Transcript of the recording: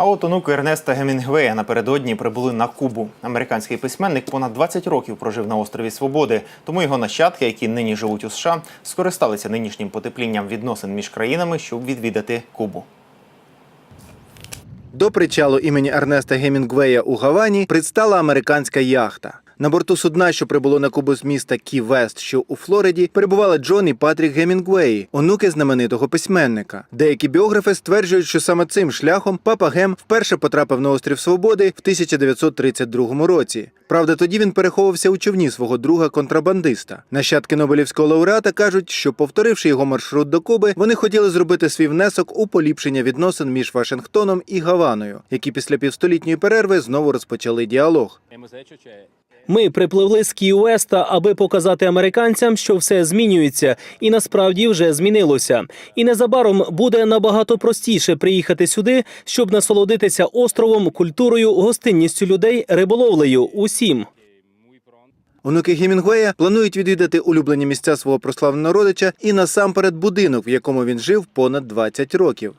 А от онуки Ернеста Гемінгвея напередодні прибули на Кубу. Американський письменник понад 20 років прожив на острові Свободи, тому його нащадки, які нині живуть у США, скористалися нинішнім потеплінням відносин між країнами, щоб відвідати Кубу. До причалу імені Ернеста Гемінгвея у Гавані предстала американська яхта. На борту судна, що прибуло на Кубу з міста Кі Вест, що у Флориді, перебували Джон і Патрік Гемінгвеї, онуки знаменитого письменника. Деякі біографи стверджують, що саме цим шляхом папа Гем вперше потрапив на острів Свободи в 1932 році. Правда, тоді він переховувався у човні свого друга контрабандиста. Нащадки Нобелівського лауреата кажуть, що повторивши його маршрут до Куби, вони хотіли зробити свій внесок у поліпшення відносин між Вашингтоном і Гаваною, які після півстолітньої перерви знову розпочали діалог. Ми припливли з Кій-Уеста, аби показати американцям, що все змінюється, і насправді вже змінилося. І незабаром буде набагато простіше приїхати сюди, щоб насолодитися островом, культурою, гостинністю людей, риболовлею. Усім. Онуки Гемінгуея планують відвідати улюблені місця свого прославленого родича і насамперед будинок, в якому він жив понад 20 років.